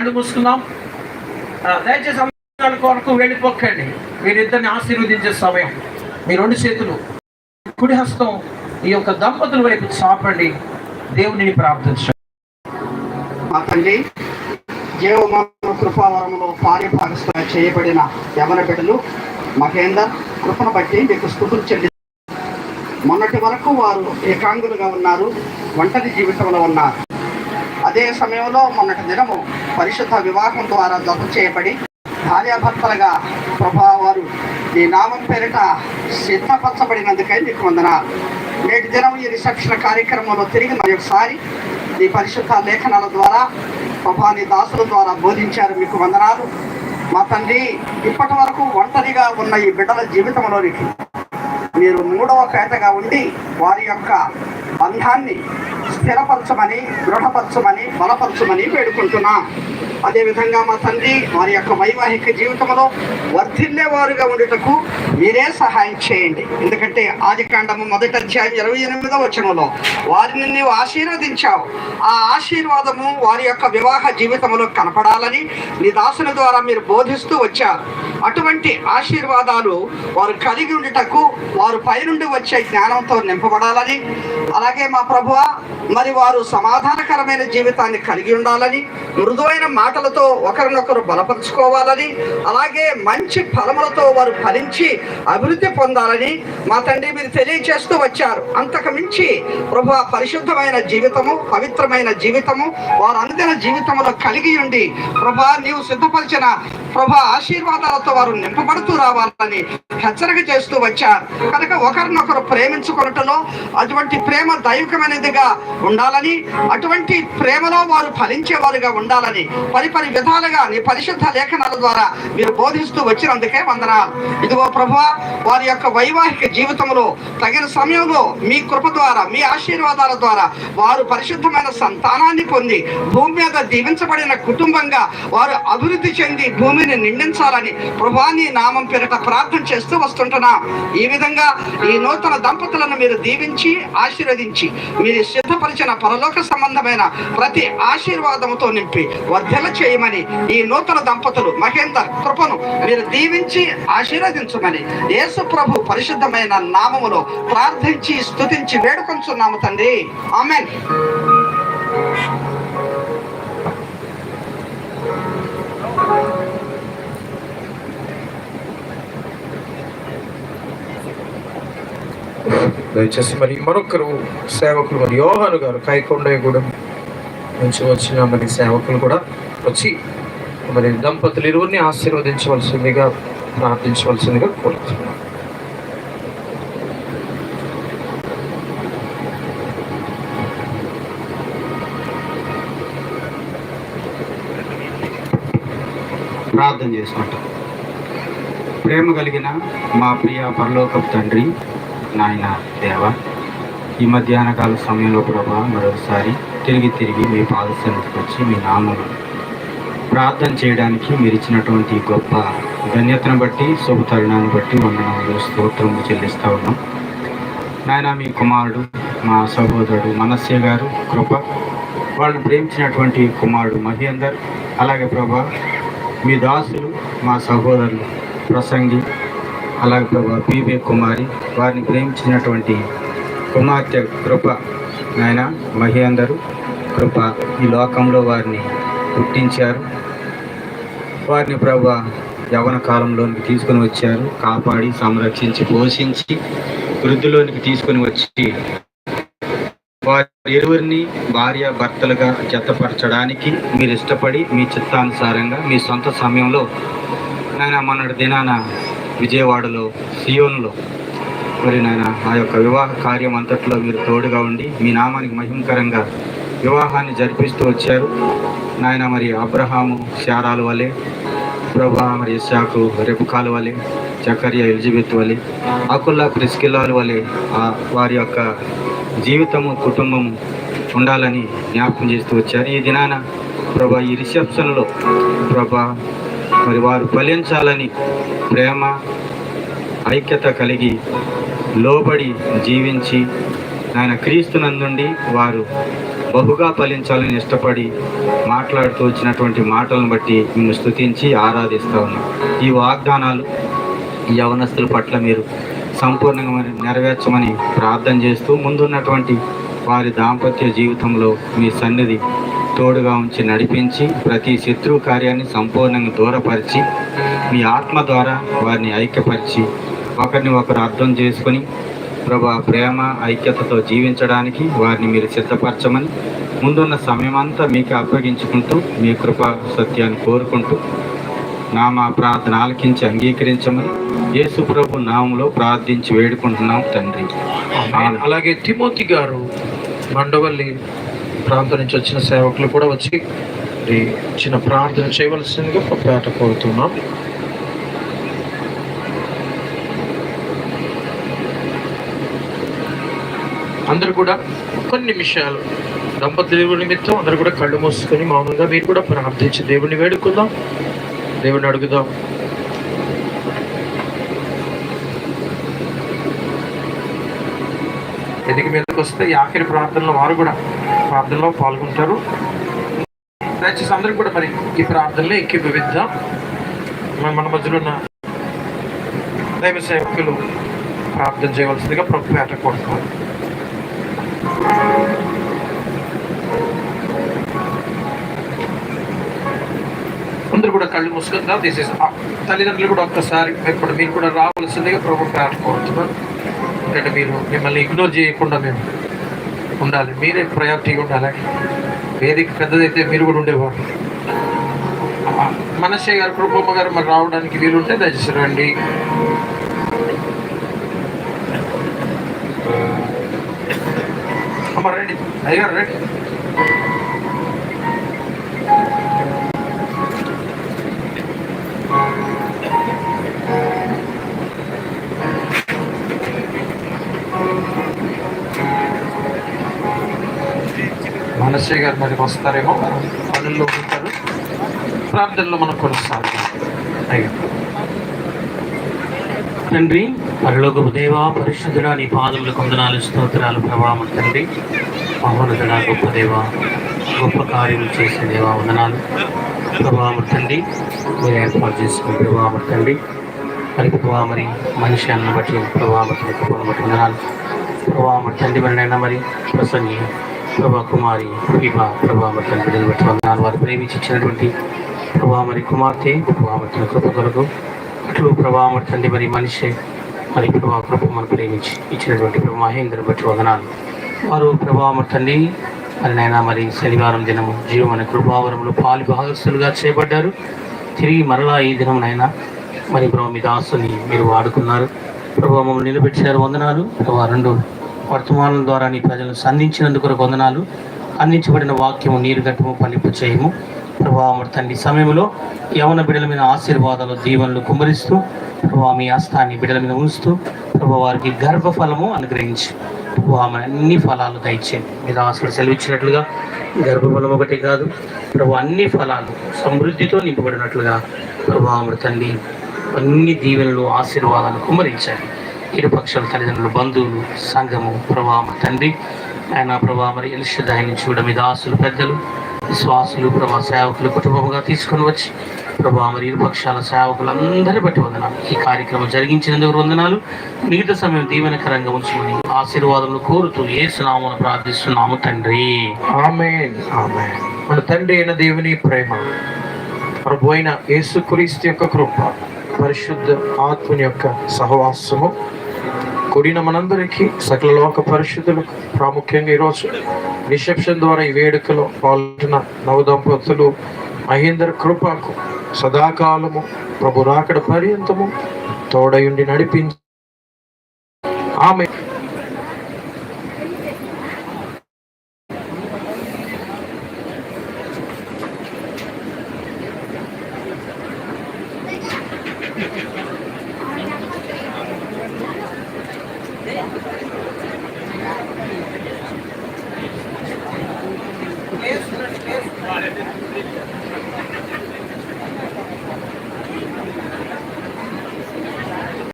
కళ్ళు మూసుకుందాం దయచేసి అందరి కొరకు వెళ్ళిపోకండి. మీరిద్దరిని ఆశీర్వదించే సమయం. మీ రెండు చేతులు కుడి హస్తం ఈ యొక్క దంపతుల వైపు చాపండి. దేవుని ప్రార్థించండి. మా తండ్రి జీవమాన కృపావరంలో పారిభాగస్థ చేయబడిన యవన బిడ్డలు మహేందర్ కృపను బట్టి మీకు స్థుతులు చెల్లి మొన్నటి వరకు వారు ఏకాంగులుగా ఉన్నారు ఒంటరి జీవితంలో ఉన్నారు. అదే సమయంలో మొన్నటి దినము పరిశుద్ధ వివాహం ద్వారా జత చేయబడి భార్యాభర్తలుగా ప్రభా వారు ఈ నామం పేరిట సిద్ధపరచబడినందుకై నీకు వందనాలు. నేటి దినం ఈ రిసెప్షన్ కార్యక్రమంలో తిరిగి మరొకసారి ఒకసారి ఈ పరిశుద్ధ లేఖనాల ద్వారా ప్రభాని దాసుల ద్వారా బోధించారు మీకు వందనాలు. మా తండ్రి ఇప్పటి వరకు ఒంటరిగా ఉన్న ఈ బిడ్డల జీవితంలోనికి మీరు మూడవ పేటగా ఉండి వారి యొక్క బంధాన్ని స్థిరపరచమని దృఢపరచమని బలపరచమని వేడుకుంటున్నాం. అదేవిధంగా మా తండ్రి వారి యొక్క వైవాహిక జీవితంలో వర్ధిల్లేవారుగా ఉండుటకు మీరే సహాయం చేయండి. ఎందుకంటే ఆది కాండము మొదటి అధ్యాయం ఇరవై ఎనిమిదో వచనంలో వారిని నీవు ఆశీర్వదించావు. ఆ ఆశీర్వాదము వారి యొక్క వివాహ జీవితంలో కనపడాలని నీ దాసుల ద్వారా మీరు బోధిస్తూ వచ్చారు. అటువంటి ఆశీర్వాదాలు వారు కలిగి ఉండుటకు వారు పైనుండి వచ్చే జ్ఞానంతో నింపబడాలని అలాగే మా ప్రభువ మరి వారు సమాధానకరమైన జీవితాన్ని కలిగి ఉండాలని మృదువైన మాటలతో ఒకరినొకరు బలపరుచుకోవాలని అలాగే మంచి ఫలములతో వారు ఫలించి అభివృద్ధి పొందాలని మా తండ్రి మీరు తెలియచేస్తూ వచ్చారు. అంతకు మించి ప్రభు పరిశుద్ధమైన జీవితము పవిత్రమైన జీవితము వారు అనుదిన జీవితంలో కలిగి ఉండి ప్రభా నీవు సిద్ధపరిచిన ప్రభా ఆశీర్వాదాలతో వారు నింపబడుతూ రావాలని హెచ్చరిక చేస్తూ వచ్చారు. కనుక ఒకరినొకరు ప్రేమించుకొనుటలో అటువంటి ప్రేమ దైవికమైనదిగా ఉండాలని అటువంటి ప్రేమలో వారు ఫలించేవారుగా ఉండాలని పరిపరి విధాలుగా నీ పరిశుద్ధ లేఖనాల ద్వారా మీరు బోధిస్తూ వచ్చినందుకే వందనాలు. ఇదిగో ప్రభు వారి యొక్క వైవాహిక జీవితంలో తగిన సమయంలో మీ కృప ద్వారా మీ ఆశీర్వాదాల ద్వారా వారు పరిశుద్ధమైన సంతానాన్ని పొంది భూమి మీద దీవించబడిన కుటుంబంగా వారు అభివృద్ధి చెంది భూమిని నిండించాలని ప్రభాని నామం పేరిట ప్రార్థన చేస్తూ వస్తుంటున్నాం. ఈ విధంగా ఈ నూతన దంపతులను మీరు దీవించి ఆశీర్వదించి మీరు సిద్ధపరిచిన పరలోక సంబంధమైన ప్రతి ఆశీర్వాదముతో నింపి వర్ధల చేయమని ఈ నూతన దంపతులు మహేందర్ కృపను మీరు దీవించి ఆశీర్వదించమని యేసు ప్రభు పరిశుద్ధమైన నామములో ప్రార్థించి స్తుతించి వేడుకొంచున్నాము తండ్రి. ఆమెన్. దయచేసి మరి మరొకరు సేవకులు మరి యోహాను గారు కైకొండగూడెం నుంచి వచ్చిన మరి సేవకులు కూడా వచ్చి మరి దంపతులు ఇరువురిని ఆశీర్వదించవలసిందిగా ప్రార్థించవలసిందిగా కోరుతున్నాను ప్రార్థన చేసుకుంటాం. ప్రేమ కలిగిన మా ప్రియ పరలోకపు తండ్రి నాయన దేవ ఈ మధ్యాహ్న కాల సమయంలో ప్రభా మరొకసారి తిరిగి తిరిగి మీ పాద వచ్చి మీ నామను ప్రార్థన చేయడానికి మీరు ఇచ్చినటువంటి గొప్ప ధన్యతను బట్టి శుభతరుణాన్ని బట్టి వందనాలు స్తోత్రము చెల్లిస్తూ ఉన్నాం. నాయన మీ కుమారుడు మా సహోదరుడు మనస్య గారు కృప. వాళ్ళు ప్రేమించినటువంటి కుమారుడు మహేందర్ అలాగే ప్రభా మీ దాసులు మా సహోదరులు ప్రసంగి అలాగే ప్రభా పీబే కుమారి వారిని ప్రేమించినటువంటి కుమార్తె కృప ఆయన మహేందరు కృప ఈ లోకంలో వారిని పుట్టించారు. వారిని ప్రభా యవన కాలంలోనికి తీసుకొని వచ్చారు. కాపాడి సంరక్షించి పోషించి వృద్ధిలోనికి తీసుకొని వచ్చి వారి ఇరువురిని భార్య భర్తలుగా జతపరచడానికి మీరు ఇష్టపడి మీ చిత్తానుసారంగా మీ సొంత సమయంలో ఆయన మొన్నటి దినాన విజయవాడలో సియోన్లో. మరి నాయన ఆ యొక్క వివాహ కార్యం అంతట్లో మీరు తోడుగా ఉండి మీ నామానికి మహిమకరంగా వివాహాన్ని జరిపిస్తూ వచ్చారు. నాయన మరి అబ్రహాము శారాలు వలె ప్రభా మరి ఇషాకు రెపుకాల వలె చకర్య ఎలిజబెత్ వలె అకుల్లా క్రిస్కిల్లాలు వలె ఆ వారి యొక్క జీవితము కుటుంబము ఉండాలని జ్ఞాపకం చేస్తూ వచ్చారు. ఈ దినాన ప్రభా ఈ రిసెప్షన్లో ప్రభా మరి వారు ఫలించాలని ప్రేమ ఐక్యత కలిగి లోబడి జీవించి ఆయన క్రీస్తునందుండి వారు బహుగా ఫలించాలని ఇష్టపడి మాట్లాడుతూ వచ్చినటువంటి మాటలను బట్టి మేము స్తుతించి ఆరాధిస్తూ ఉన్నాం. ఈ వాగ్దానాలు యవనస్తుల పట్ల మీరు సంపూర్ణంగా మరి నెరవేర్చమని ప్రార్థన చేస్తూ ముందున్నటువంటి వారి దాంపత్య జీవితంలో మీ సన్నిధి తోడుగా ఉంచి నడిపించి ప్రతి శత్రువు కార్యాన్ని సంపూర్ణంగా దూరపరిచి మీ ఆత్మ ద్వారా వారిని ఐక్యపరిచి ఒకరిని ఒకరు అర్థం చేసుకొని ప్రభా ప్రేమ ఐక్యతతో జీవించడానికి వారిని మీరు సిద్ధపరచమని ముందున్న సమయం అంతా మీకు అప్పగించుకుంటూ మీ కృపా సత్యాన్ని కోరుకుంటూ నా మా ప్రార్థన ఆలకించి అంగీకరించమని యేసు ప్రభు నామంలో ప్రార్థించి వేడుకుంటున్నాం తండ్రి. అలాగే తిమోతి గారు మండవల్లి ప్రాంతం నుంచి వచ్చిన సేవకులు కూడా వచ్చి చిన్న ప్రార్థన చేయవలసిందిగా పేట కోరుతున్నాం. అందరు కూడా కొన్ని నిమిషాలు దంపతి దేవుడి నిమిత్తం అందరూ కూడా కళ్ళు మూసుకొని మామూలుగా మీరు కూడా ప్రార్థించి దేవుని వేడుకుందాం. దేవుణ్ణి అడుగుదాం. ఎదిగి మీదకి వస్తే ఈ ఆఖరి ప్రార్థనలో వారు కూడా ప్రార్థనలో పాల్గొంటారు. దయచేసి అందరూ కూడా మరి ఈ ప్రార్థనలో ఎక్కిపిద్దాం మన మన మధ్యలో ఉన్న దైవ సేవకులు ప్రార్థన చేయవలసిందిగా ప్రభు పేట కొడుతున్నారు అందరూ కూడా కళ్ళు మూసుకుందాం. తీసేసి తల్లిదండ్రులు కూడా ఒక్కసారి ఇప్పుడు మీరు కూడా రావాల్సిందిగా ప్రభు పేట కోరుతున్నారు ఎందుకంటే మీరు మిమ్మల్ని ఇగ్నోర్ చేయకుండా మేము ఉండాలి. మీరే ప్రయారిటీగా ఉండాలి. వేదిక పెద్దదైతే మీరు కూడా ఉండేవారు. ఆ, గారు కృపమ్మ గారు మరి రావడానికి వీలుంటే దయచేసి రండి. అమ్మ రండి. అయ్యారు రండి. మనశ్శయ్య గారి మరి వస్తారేమో పనుల్లో ఉంటారు. ప్రార్థనలో మనం కొనసాగుతాం. అయ్యా తండ్రి పరలోకపు దేవ పరిశుద్ధుడ నీ పాదములు కొందనాలు స్తోత్రాలు ప్రభావం తండ్రి మహోన్నతుడ గొప్ప దేవ గొప్ప కార్యములు చేసే దేవ వందనాలు. ప్రభావం తండ్రి మీరు ఏర్పాటు చేసుకుని ప్రభావం తండ్రి మరి ప్రభావ మరి మనిషి అన్న బట్టి ప్రభావం గొప్ప వందనాలు. ప్రభావం తండ్రి మరి నైనా మరి ప్రసంగి. ప్రభా కుమారి ప్రభా ప్రభావ తండ్రి బిడ్డలు బట్టి వందనాలు వారు ప్రేమించి ఇచ్చినటువంటి ప్రభావ మరి కుమార్తె ప్రభావ తన కృప కొరకు అట్లు మరి తండ్రి మరి మనిషి మరి ప్రభా కృప మనం ప్రేమించి ఇచ్చినటువంటి ప్రభు మహేంద్ర బట్టి వదనాలు. వారు ప్రభావం తండ్రి మరి నాయన మరి శనివారం దినము జీవమని కృపావరంలో పాలు భాగస్థులుగా చేపడ్డారు తిరిగి మరలా ఈ దినం నాయన మరి ప్రభు మీ దాసుని మీరు వాడుకున్నారు. ప్రభావం మమ్మల్ని నిలబెట్టారు వందనాలు. ప్రభా రెండు వర్తమానం ద్వారా నీ ప్రజలను సంధించినందుకు వందనాలు. అందించబడిన వాక్యము నీరు గట్టము పలింపు చేయము. ప్రభావం తండ్రి సమయంలో యవన బిడ్డల మీద ఆశీర్వాదాలు దీవెనలు కుమ్మరిస్తూ ప్రభావ మీ హస్తాన్ని బిడ్డల మీద ఉంచుతూ ప్రభావ వారికి గర్భఫలము అనుగ్రహించి. ప్రభావ ఆమె అన్ని ఫలాలు దయచేయండి మీరు ఆశలు సెలవిచ్చినట్లుగా గర్భఫలం ఒకటి కాదు ప్రభు అన్ని ఫలాలు సమృద్ధితో నింపబడినట్లుగా ప్రభావ తండ్రి అన్ని దీవెనలు ఆశీర్వాదాలు కుమ్మరించాలి. ఇరుపక్షాల తల్లిదండ్రులు బంధువులు సంఘము ప్రభావ తండ్రి ఆయన ప్రభావ మరి ఎలిషదాయిని చూడ మీద ఆశలు పెద్దలు విశ్వాసులు ప్రభా సేవకులు కుటుంబంగా తీసుకొని వచ్చి ప్రభా మరి ఇరుపక్షాల సేవకులు అందరి బట్టి వందనాలు. ఈ కార్యక్రమం జరిగించినందుకు వందనాలు. మిగతా సమయం దీవెనకరంగా ఉంచమని ఆశీర్వాదములు కోరుతూ ఏ సునామను ప్రార్థిస్తున్నాము తండ్రి. ఆమె ఆమె మన తండ్రి అయిన దేవుని ప్రేమ ప్రభు అయిన యేసుక్రీస్తు యొక్క కృప పరిశుద్ధ ఆత్మని యొక్క సహవాసము కూడిన మనందరికీ సకల లోక పరిశుద్ధులకు ప్రాముఖ్యంగా ఈరోజు రిసెప్షన్ ద్వారా ఈ వేడుకలో పాల్గొన్న నవదంపతులు మహేందర్ కృపకు సదాకాలము ప్రభు రాకడ పర్యంతము తోడయుండి నడిపించి. ఆమె